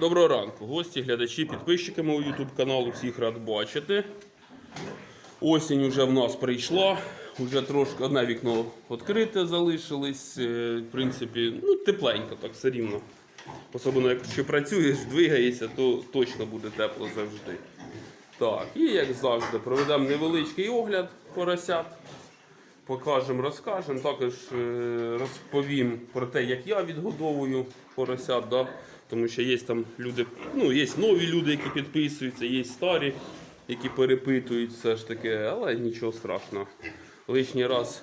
Доброго ранку, гості, глядачі, підписчики мого YouTube каналу. Всіх рад бачити. Осінь вже в нас прийшла. Вже трошки одне вікно відкрите залишилось. Е, В принципі, ну, тепленько, так все рівно. Особливо, якщо працюєш, двигаєшся, то точно буде тепло завжди. Так, і як завжди, проведемо невеличкий огляд поросят. Покажемо, розкажемо. Також е, розповім про те, як я відгодовую поросят. Да? Тому що є там люди, ну, є нові люди, які підписуються, є старі, які перепитують все ж таки, але нічого страшного. Лишній раз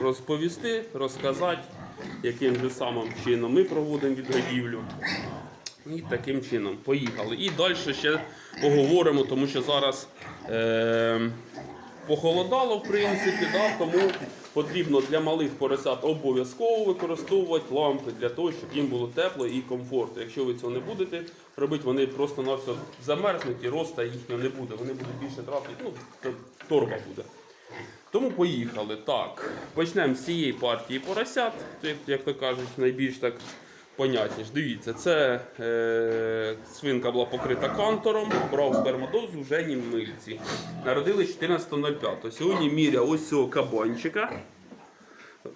розповісти, розказати, яким же самим чином ми проводимо відгодівлю. І таким чином поїхали. І далі ще поговоримо, тому що зараз е, похолодало, в принципі, да, тому потрібно для малих поросят обов'язково використовувати лампи для того, щоб їм було тепло і комфортно. Якщо ви цього не будете робити, вони просто на все замерзнуть і роста їхнього не буде. Вони будуть більше тратити, ну, торба буде. Тому поїхали. Так, почнемо з цієї партії поросят, як то кажуть, найбільш так понятніше. Дивіться, це е, свинка була покрита кантором, брав спермодозу в Жені Мильці. Народили 14.05. Сьогодні міря ось цього кабанчика.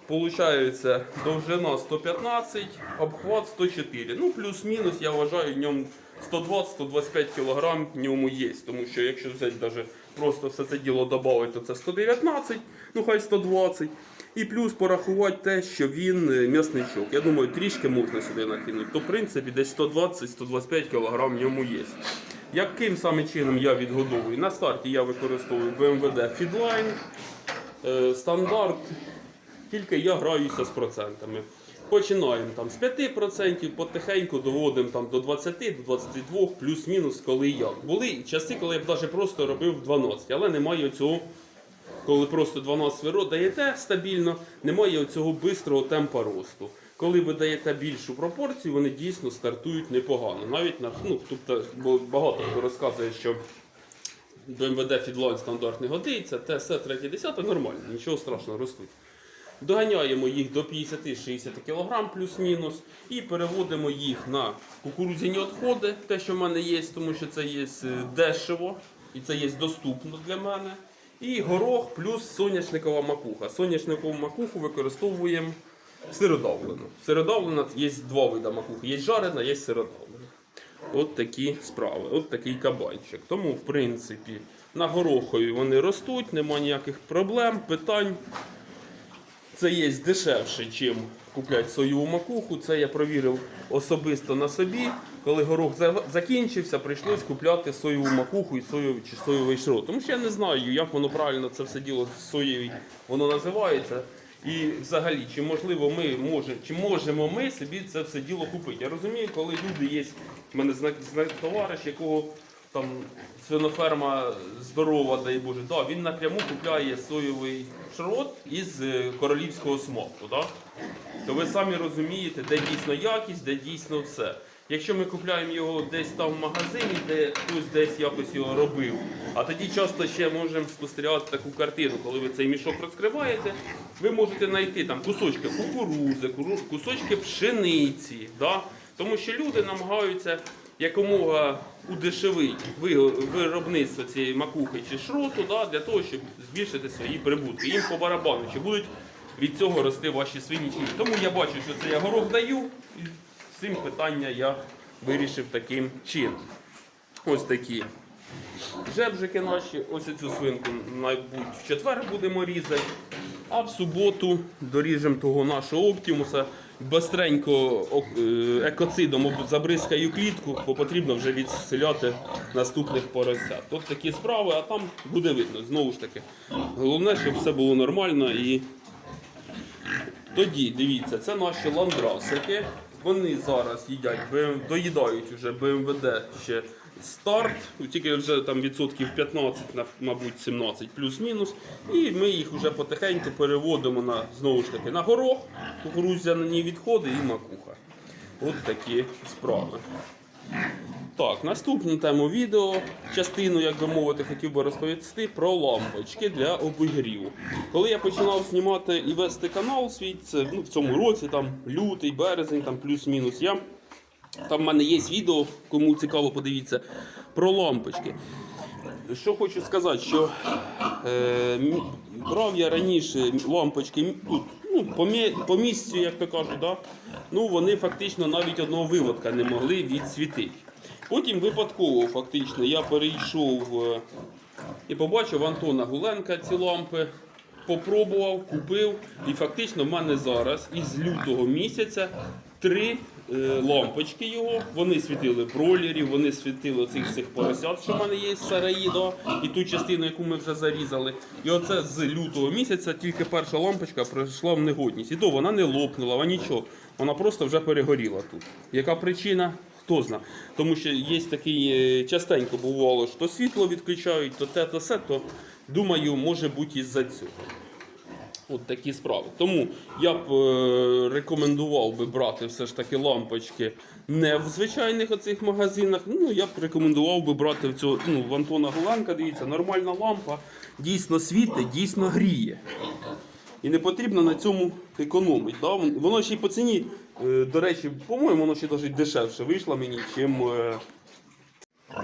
Получається довжина 115, обхват 104. Ну, плюс-мінус, я вважаю, в ньому 120-125 кг в ньому є. Тому що якщо взяти даже просто все це діло додати, то це 119, ну хай 120. І плюс порахувати те, що він е, м'ясничок. Я думаю, трішки можна сюди накинути. То в принципі десь 120-125 кг в ньому є. Яким саме чином я відгодовую? На старті я використовую BMW Feedline, е, стандарт тільки я граюся з процентами. Починаємо там з 5%, потихеньку доводимо там до 20, до 22, плюс-мінус, коли як. Були часи, коли я б навіть просто робив 12, але немає цього, коли просто 12 ви даєте стабільно, немає цього бистрого темпа росту. Коли ви даєте більшу пропорцію, вони дійсно стартують непогано. Навіть на ну, тобто, бо багато хто розказує, що до МВД фідлайн стандарт не годиться, ТС 3 10 нормально, нічого страшного ростуть. Доганяємо їх до 50-60 кг плюс-мінус і переводимо їх на кукурудзяні відходи, те, що в мене є, тому що це є е, дешево і це є доступно для мене. І горох плюс соняшникова макуха. Соняшникову макуху використовуємо сиродавлену. Сиродавлена є два види макухи. Є жарена, є сиродавлена. От такі справи, от такий кабанчик. Тому, в принципі, на горохові вони ростуть, нема ніяких проблем, питань. Це є дешевше, ніж купляти соєву макуху. Це я провірив особисто на собі. Коли горох закінчився, прийшлось купляти соєву макуху і соєвий чи соєвий шрот. Тому що я не знаю, як воно правильно це все діло соєвий воно називається. І взагалі, чи можливо ми може, чи можемо ми собі це все діло купити. Я розумію, коли люди є, в мене знак товариш, якого там свиноферма здорова, дай Боже, да, він напряму купляє соєвий шрот із е, королівського смаку. Да? То ви самі розумієте, де дійсно якість, де дійсно все. Якщо ми купляємо його десь там в магазині, де хтось десь якось його робив, а тоді часто ще можемо спостерігати таку картину, коли ви цей мішок розкриваєте, ви можете знайти там кусочки кукурузи, куру- кусочки пшениці. Да? Тому що люди намагаються якомога удешевити виробництво цієї макухи чи шроту да, для того, щоб збільшити свої прибутки. Їм по барабану, чи будуть від цього рости ваші свині чи ні. Тому я бачу, що це я горох даю, цим питання я вирішив таким чином. Ось такі жебжики наші. Ось цю свинку, мабуть, в четвер будемо різати. А в суботу доріжемо того нашого оптимуса. Бистренько е, екоцидом забризкаю клітку, бо потрібно вже відселяти наступних поросят. От такі справи, а там буде видно. Знову ж таки, головне, щоб все було нормально і тоді, дивіться, це наші ландрасики. Вони зараз їдять, БМ доїдають вже БМВД ще старт, тільки вже там відсотків 15, мабуть, 17 плюс-мінус. І ми їх вже потихеньку переводимо на знову ж таки на горох, кукурудзяні відходи і макуха. От такі справи. Так, наступну тему відео, частину, як би мовити, хотів би розповісти про лампочки для обігріву. Коли я починав знімати і вести канал свій, це ну, в цьому році, там лютий, березень, там плюс-мінус, я Там в мене є відео, кому цікаво, подивіться, про лампочки. Що хочу сказати, що е, брав я раніше лампочки тут, ну, по, мі- по місцю, як то кажуть, да? ну, вони фактично навіть одного виводка не могли відсвітити. Потім випадково фактично я перейшов е, і побачив Антона Гуленка ці лампи. Попробував, купив, і фактично в мене зараз із лютого місяця три е, лампочки його. Вони світили бролерів, вони світили цих цих поросят, що в мене є з сараї, да, і ту частину, яку ми вже зарізали. І оце з лютого місяця тільки перша лампочка прийшла в негодність. І то вона не лопнула, вона нічого. Вона просто вже перегоріла тут. Яка причина? Хто зна. Тому що є такий е, частенько бувало, що світло відключають, то те, то все, то думаю, може бути із-за цього. От такі справи. Тому я б е, рекомендував би брати все ж таки лампочки не в звичайних оцих магазинах. Ну я б рекомендував би брати в цього ну, в Антона Голенка. Дивіться, нормальна лампа, дійсно світить, дійсно гріє. І не потрібно на цьому економити. Да? Воно ще й по ціні, е, до речі, по-моєму, воно ще навіть дешевше вийшло мені, чим. е,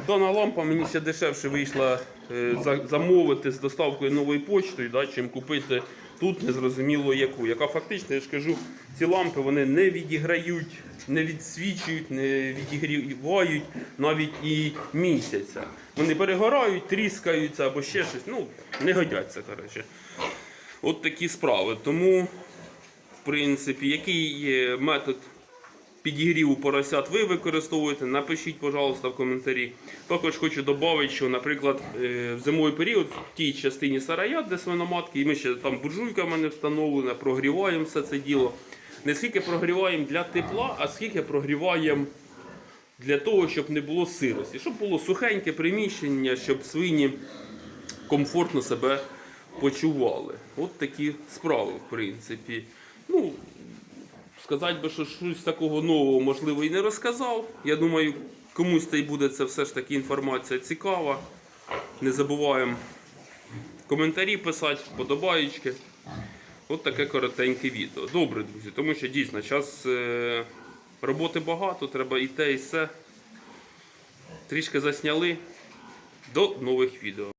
Дана лампа мені ще дешевше вийшла е, замовити з доставкою новою почтою, да, чим купити тут незрозуміло яку. Яка фактично, я ж кажу, ці лампи вони не відіграють, не відсвічують, не відігрівають навіть і місяця. Вони перегорають, тріскаються або ще щось. Ну, не годяться, коротше. От такі справи. Тому, в принципі, який метод підігріву поросят ви використовуєте, напишіть, пожалуйста, в коментарі. Також хочу додати, що, наприклад, е, в зимовий період в тій частині сарая, де свиноматки, і ми ще там буржуйка в мене встановлена, прогріваємо все це діло. Не скільки прогріваємо для тепла, а скільки прогріваємо для того, щоб не було сирості, щоб було сухеньке приміщення, щоб свині комфортно себе почували. От такі справи, в принципі. Ну, сказати би, що щось такого нового, можливо, і не розказав. Я думаю, комусь та й буде це все ж таки інформація цікава. Не забуваємо коментарі писати, подобаєчки. От таке коротеньке відео. Добре, друзі, тому що дійсно час е, роботи багато, треба і те, і все. Трішки засняли. До нових відео.